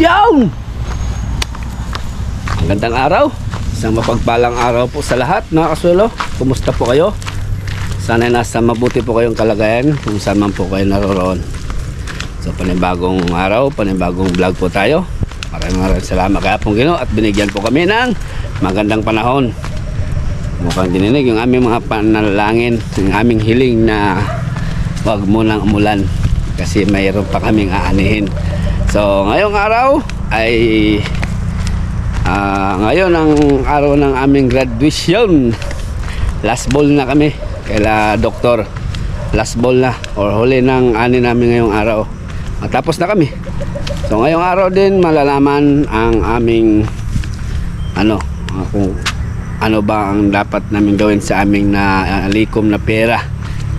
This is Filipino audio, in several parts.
Yawn! Magandang araw. Isang mapagpalang araw po sa lahat mga kasuelo. Kumusta po kayo? Sana nasa mabuti po kayong kalagayan kung saan man po kayo naroroon. So panibagong araw, panibagong vlog po tayo. Maraming maraming salamat kaya pong Ginoo at binigyan po kami ng magandang panahon. Mukhang dininig yung aming mga panalangin, yung aming hiling na wag munang umulan kasi mayroon pa kaming aanihin. So ngayong araw ay ah, ngayon ang araw ng aming graduation. Last ball na kami kaila doktor. Last ball na or huli ng ani namin ngayong araw. Matapos na kami. So ngayong araw din malalaman ang aming ano ah, kung ano ba ang dapat namin gawin sa aming na ah, likom na pera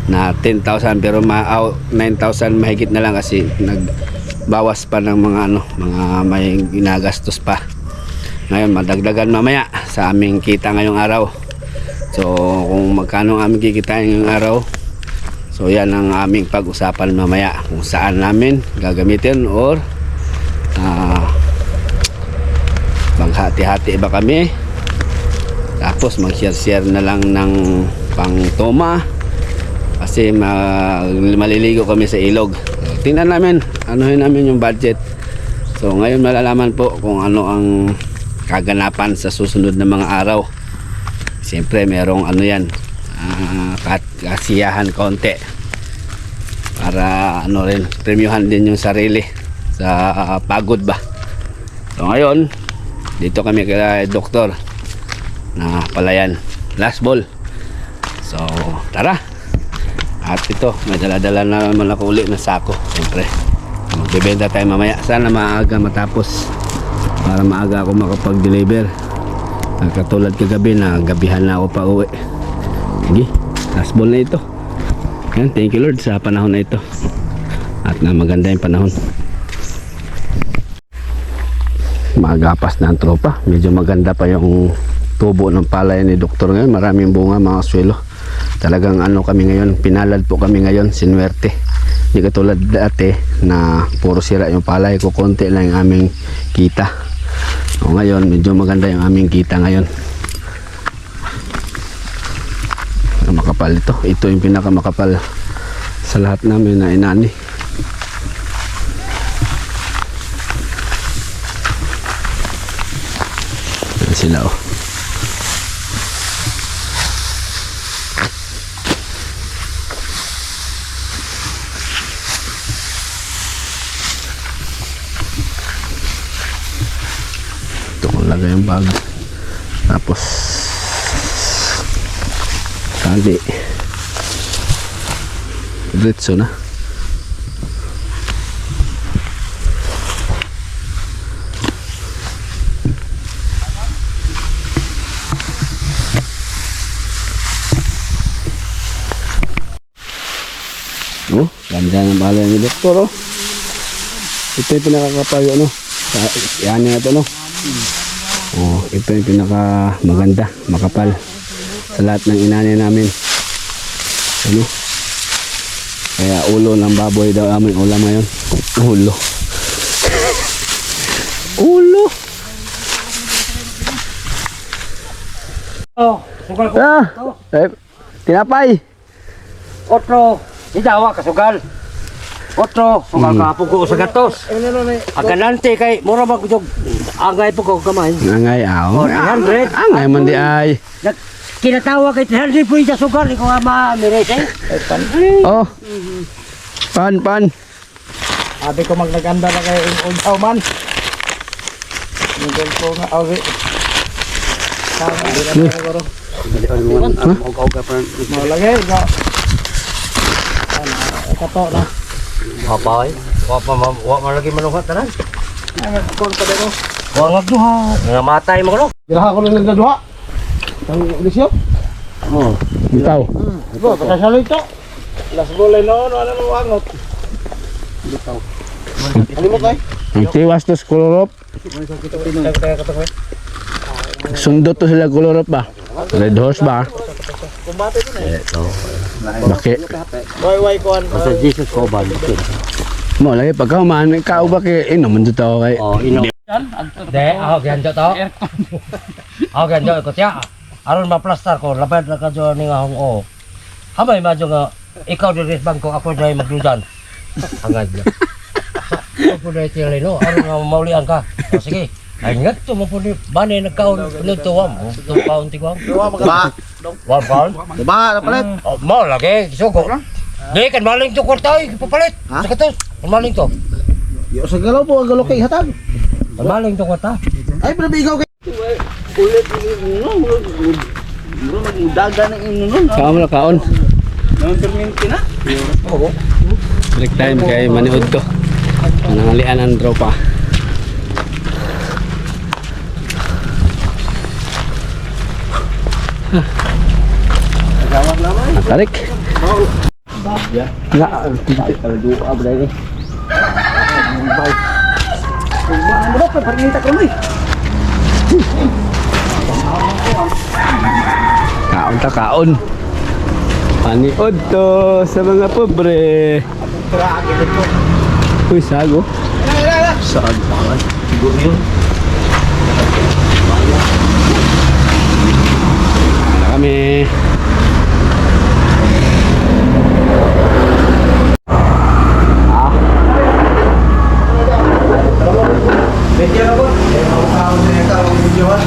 na 10,000 pero ma ah, 9,000 mahigit na lang kasi nagbawas pa ng mga ano mga may ginagastos pa. Ngayon madagdagan mamaya sa aming kita ngayong araw. So kung magkano ang aming kikitain ngayong araw so yan ang aming pag-usapan mamaya kung saan namin gagamitin or ah maghati-hati ba kami? Tapos mag-share-share na lang ng pang toma kasi ma- maliligo kami sa ilog. Tingnan namin anuhin namin yung budget. So ngayon malalaman po kung ano ang kaganapan sa susunod na mga araw. Siyempre merong ano yan ah, kat- kasiyahan konti para ano rin premyuhan din yung sarili sa ah, pagod ba. So ngayon dito kami kay doktor na palayan. Last ball. So tara. At ito may daladala na naman ako uli na sako siyempre magbebenta tayo mamaya. Sana maaga matapos. Para maaga ako makapag deliver katulad kagabi na gabihan na ako pa uwi. Sige last ball na ito. Yan thank you lord sa panahon na ito. At na maganda yung panahon. Magapas na ang tropa. Medyo maganda pa yung tubo ng palay ni doktor ngayon. Maraming bunga mga swelo. Talagang ano kami ngayon pinalad po kami ngayon sinwerte hindi katulad dati na puro sira yung palay ko konti lang yung aming kita. O ngayon medyo maganda yung aming kita ngayon. Makapal ito. Ito yung pinakamakapal sa lahat namin na inani. Ayan sila oh. Ito kong lagay yung bag. Tapos tali. Diretso na. Oh, ganda ng balay ni Doktor oh. Ito yung pinakakapayo ano. Yan nga ito no. Oh, ito yung pinaka maganda, makapal sa lahat ng inani namin. Ano? Kaya ulo ng baboy daw aming ulam ngayon. Ulo. ulo. Oh, sugal ko. Ah, eh, tinapay. Otro, hidawa ka sugal. Otro, sugal ka pugo sa gatos. Aganante kay mura magjog. Angay po ko kamay. Angay aw. Oh, 300. Angay man di ay. Kinatawa kay 300 po sa sugal ikaw nga ma-mirete. Oh. Pan pan. Sabi ko magnaganda na kayo yung ugaw man. Nagol ko nga awi. Tama, hindi na tayo garo. Malagay, ga. Ano, kato na. Papay. Wa pa ma wa man lagi manuhat tanan. Ay, kon pa dito. Wa ngagduha. Nga matay mo ko. Giraha ko lang nagdaduha. Ang lisyo. Oh. Bitaw. Go, pakasalo ito. Las bolay no, no, ano mo wangot. Bitaw. Ano mo kay? Ang tiwas to sa kulorop. Sundot to sila kulorop ba? Red horse ba? Kumbate ito na eh. Baki. Way way kuan. Sa Jesus ko ba? Mo lagi pagka man ikaw ba kay inom man to kay. Oh, ino. De, ako ganjo to. Ako ganjo ko tiya. Aron maplastar ko, lapad na ka jo ni nga hong o. Hamay ma jo nga ikaw di bang ko ako dai magdudan. Hangad niya. Ako dai tiyali no, aron nga maulian ka. O, sige. Ay ngat to mo puni bani nagkaon puno to wam. To pound ti wam. Ba, One pound. ba, napalit. Oh, mo lagi suko. Di kan maling to kwarta ay papalit. Sa katos. Kan maling to. Yo sa galaw po, galaw kay hatag. Maling to kwarta. Ay, pero ikaw kay ulit no, no, daga na ino no. Kaon na kaon. Nang perminti na. Break time kay maniud to. Nangalian ang tropa. Tarik. Nga, Ano pa perminta ko ni? kaon ta kaon. Paniod to sa mga pobre. Uy, sago. Sago pa ka. Siguro yun. Wala kami. Medyo na po. Ikaw sa ikaw ang video ha.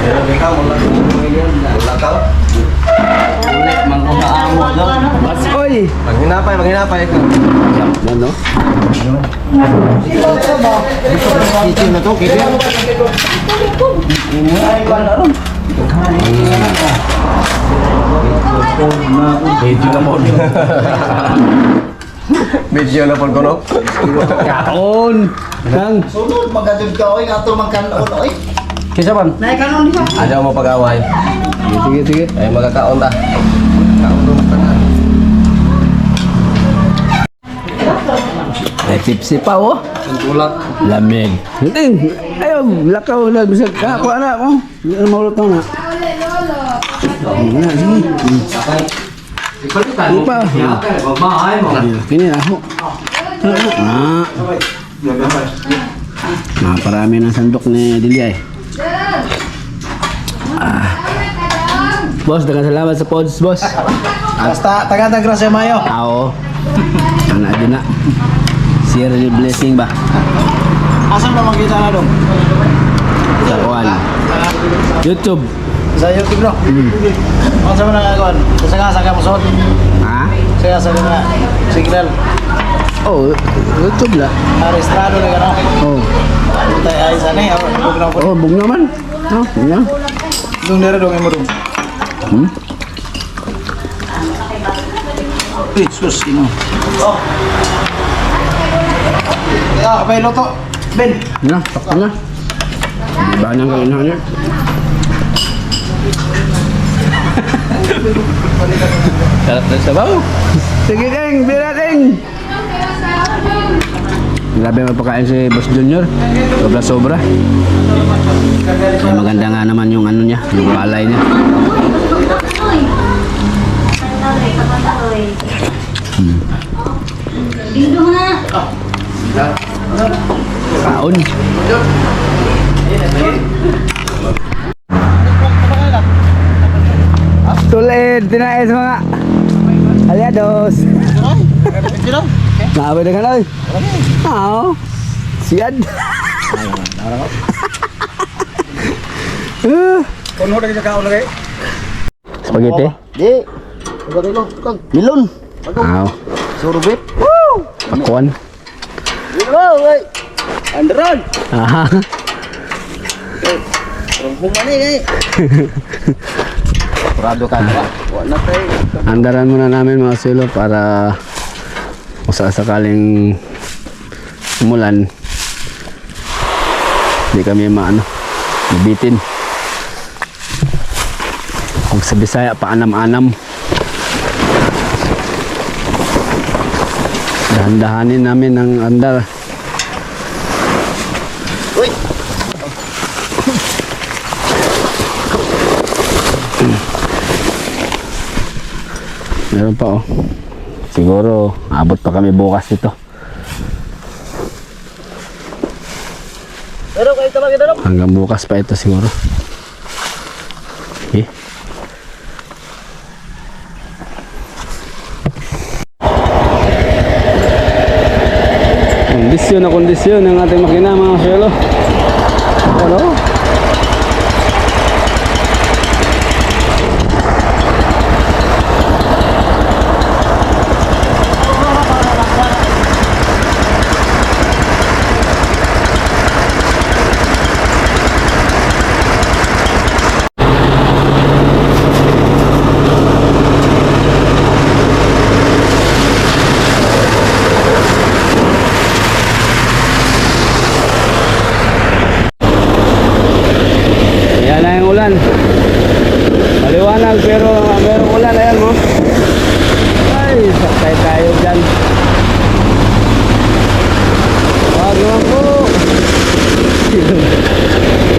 Pero ikaw wala ko ngayon, wala ka. Ulit man ko maamo do. Mas oy. Maghinapay, maghinapay ikaw. Yan no? Kitchen na to, kitchen. Medyo na po. Medyo na po kono. Kaon. Nang. Sunod, magadod ka, oy, nga ito magkanon, oy. Kisa man. Ayaw mo pag-away. Sige, sige. Ay magkakaon ta. Kaon do magkanan. May tipsy pa oh. Tulak. Lamig. Hindi. Ayaw, lakaw na. Bisag ka, ko. Hindi na maulot na na. Sige na, sige. Hindi pa. Magmahay mo. Kini na ako. Ah. Naparami ng sandok ni Dilyay. Ah. Boss, dagan salamat sa pods, boss. Basta taga grasya mayo. Ako. Ano din na. Share the blessing ba? Asan ba makita na dong? Sa. YouTube. Sa YouTube no. Ano sa mga nagawan? Sa nga sa kamusot. Ha? Sa sa mga signal. Oh, YouTube la. Arestrado na gano. Oh. Tay ay sa ni, na. Oh, bug naman. Oh, bug na. Dong nere dong imo dong. Hmm? Jesus ino. Oh. Ya, apa luto? Ben. Na, takpan na. Di ba nang kain na Sarap na sabaw. Sige, Deng. Bira, Deng. Grabe mapakain si Boss Junior. Sobra-sobra. Maganda nga naman yung ano niya, yung palay niya. Dito na. Kaon. Tulid, tinais mga aliados. Nakabay na ka na. Oo. Siad. Ah, Kuno na kita kaon lagi. Spaghetti. Di, ko, kag, milon. Oo. Surubit. Pakuan. Wow, oy. Andron. Aha. Humani eh. Prado ka na. Wala tayo. Andaran muna namin mga silo para kung sakaling umulan hindi kami maano mabitin kung sa Bisaya paanam-anam dahan-dahanin namin ang andar meron pa oh siguro abot pa kami bukas dito. Hanggang bukas pa ito siguro. Okay. Kondisyon na kondisyon ng ating makina mga kasyelo. Ano? Ayan na yung ulan. Maliwanag pero merong ulan. Ayan mo. Ay, sakay tayo dyan. Wag naman po.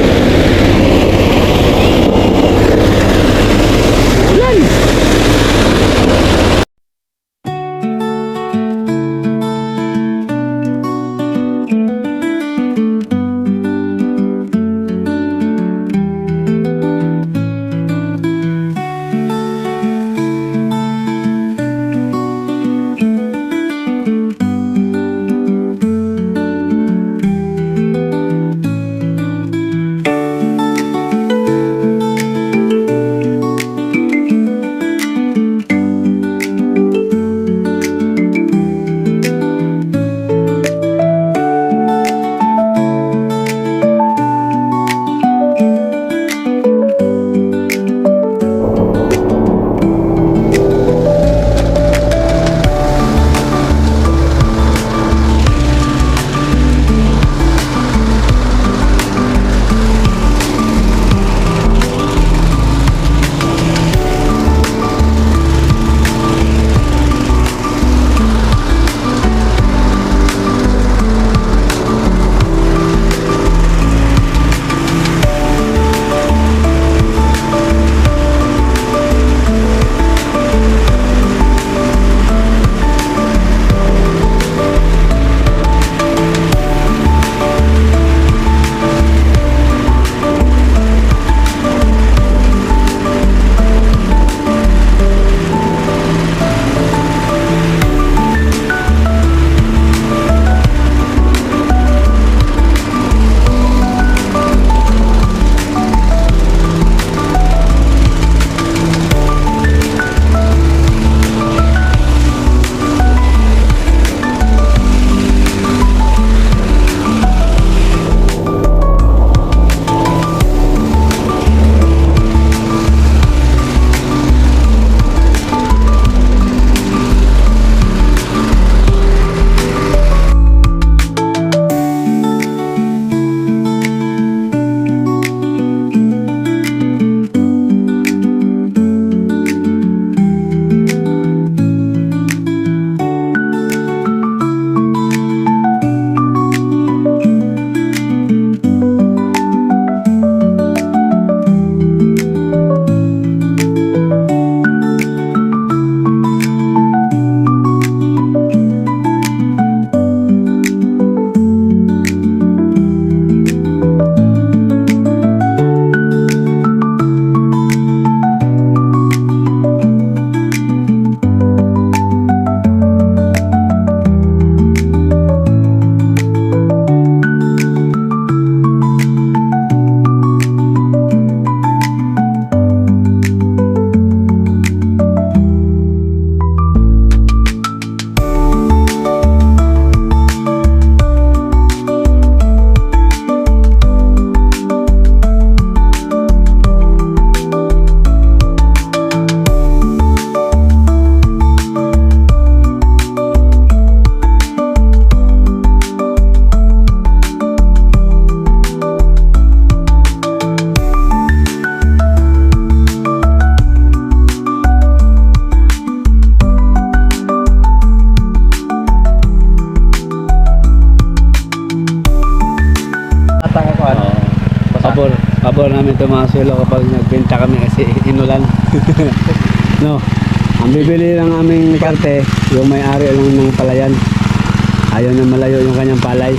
Pabor, namin ito mga suelo kapag nagbenta kami kasi inulan. no? Ang bibili ng aming parte, yung may-ari lang ng palayan. Ayaw na malayo yung kanyang palay.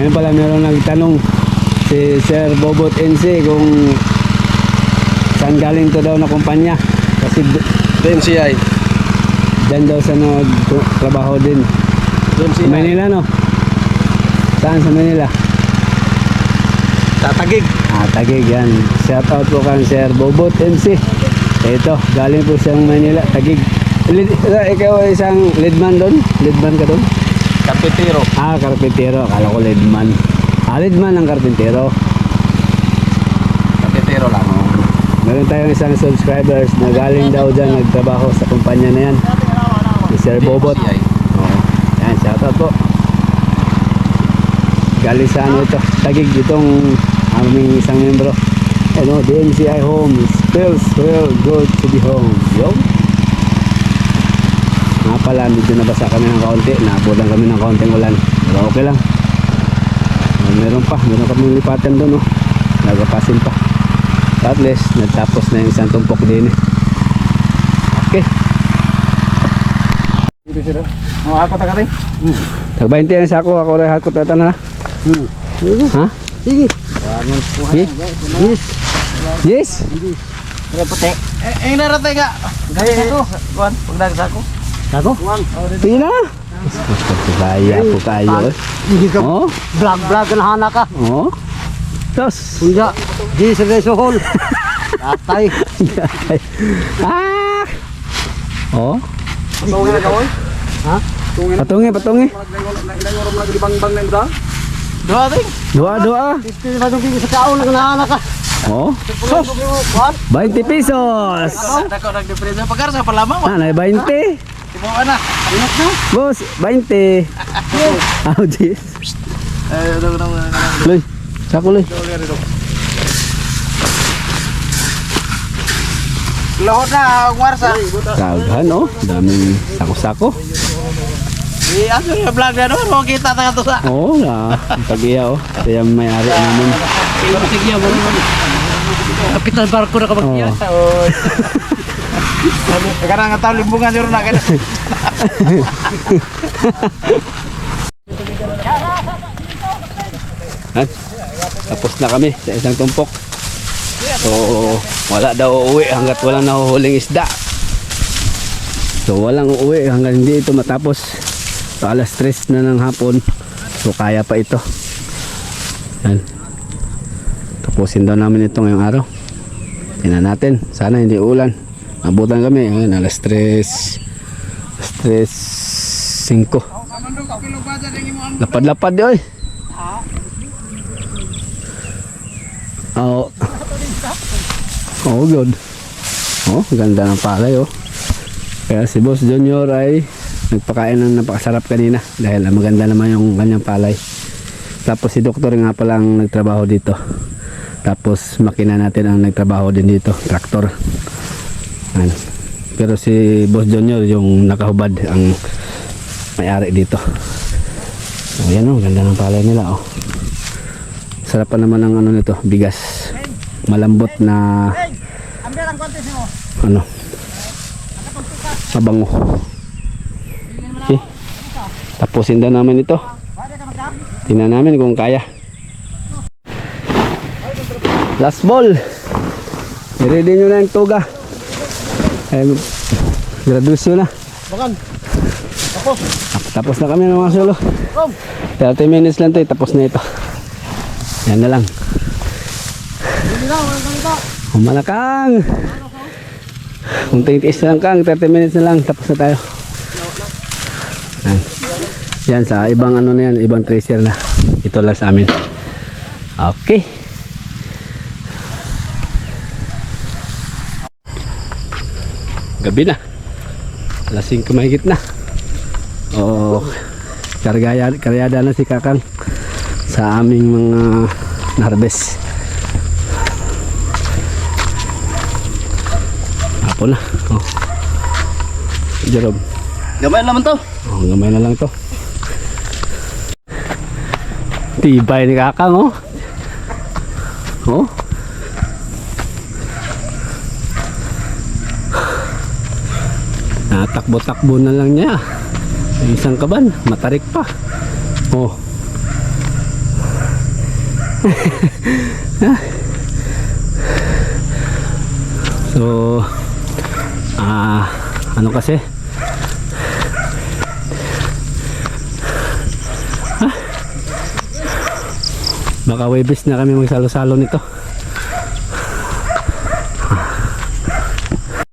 Ngayon pala meron nagtanong si Sir Bobot NC kung saan galing to daw na kumpanya. Kasi d- DNCI. dyan daw sa nagtrabaho din. Sa Manila no? Saan sa Manila? Tatagig. Tagig yan. Shout out po kang Sir Bobot MC. Ito, galing po siyang Manila, Tagig. Lead, ikaw ay isang leadman doon? Leadman ka doon? Kapitiro. Ah, karpintero. Akala ko leadman. Ah, leadman ang karpintero. Kapitiro lang. Meron tayong isang subscribers na galing daw dyan nagtrabaho sa kumpanya na yan. Si Sir Bobot. Oo. Yan, shout out po. Galing sa ano ito. Tagig itong aming isang membro. Ano, DMCI Home feels real good to be home. Yo. Nga pala, medyo nabasa kami ng kaunti. Naabutan kami ng kaunting ulan. Pero okay lang. Meron pa. Meron kami lipatan doon. Oh. Nagapasin pa. At least, natapos na yung isang tumpok din. eh. Okay. Dito sila. Oh, ako ta kare. Tag 20 yan sa ako. Ako rin hakot na na. Ha? Sige. Yes. Yes. Yes. Pero puti. Eh, eh narate ka. Gaya ito. Kuan, pagdag sa ako. Ako? Tingin na. Kaya po kayo. eh. Hindi ka Oh. vlog-vlog na hana ka. Oh. Tos. Kuya, di sa resohol. Tatay. ah. Oh. Tungin na kaoy. Patungi, patungi. Bang-bang na ito. Dua ting. Dua, dua. Dito na yung sa kaon na hana ka. Oh. Sus. Kuan. 20 pesos. Dako nagdepresa pagkar sa palamang. Ah, na 20. Tibo na. Ingat na. Boss, 20. Oh, jeez. Eh, dog na na. Loy. Sako loy. Lahot na, Warsa. Daghan oh. Daming sako-sako. Di aso yung vlog na doon. Huwag kita taga to sa. Oo na. Pag-iya oh. Kaya may-ari namin. Sige mo. Kapitan barko na kapag Oh. Karena nga tao limbungan yun na kaya. Tapos na kami sa isang tumpok. So, wala daw uuwi hanggat walang nahuhuling isda. So, walang uuwi hanggang hindi ito matapos. So, alas 3 na ng hapon. So, kaya pa ito. Yan. Tapusin daw namin ito ngayong araw. Tingnan natin. Sana hindi ulan. Abutan kami. Ayan, alas 3. Alas 3. 5. Lapad-lapad oy. Oo. Oh, good. Oh, ganda ng palay oh. Kaya si Boss Junior ay nagpakain ng napakasarap kanina dahil ah, maganda naman yung kanyang palay. Tapos si Doktor nga palang nagtrabaho dito. Tapos makina natin ang nagtrabaho din dito, traktor. Yan. Pero si Boss Junior yung nakahubad ang may-ari dito. Ayan oh, ganda ng palay nila oh. Sarap pa naman ang ano nito, bigas. Malambot na ano mabango. Tapusin daw namin ito. Tingnan namin kung kaya. Last ball. I-ready nyo na yung tuga. Ay, graduation na. Bakan. Tapos na kami ng mga solo. 30 minutes lang to, eh, tapos na ito. Yan na lang. Humalakang. Kung tiis na lang kang, 30 minutes na lang, tapos na tayo. Yan. Yan sa ibang ano na yan, ibang tracer na. Ito lang sa amin. Okay. Gabi na. Alas 5 mahigit na. Oo. Kargaya, karyada na si Kakang sa aming mga harvest. Apo na. Oh. Jerome. Gamay naman to. Oh, gamay na lang to. Tibay ni Kakang, oh. Oh. Tatakbo-takbo na lang niya. Isang kaban, matarik pa. Oh. so, ah, ano kasi? Baka Webes na kami magsalo-salo nito.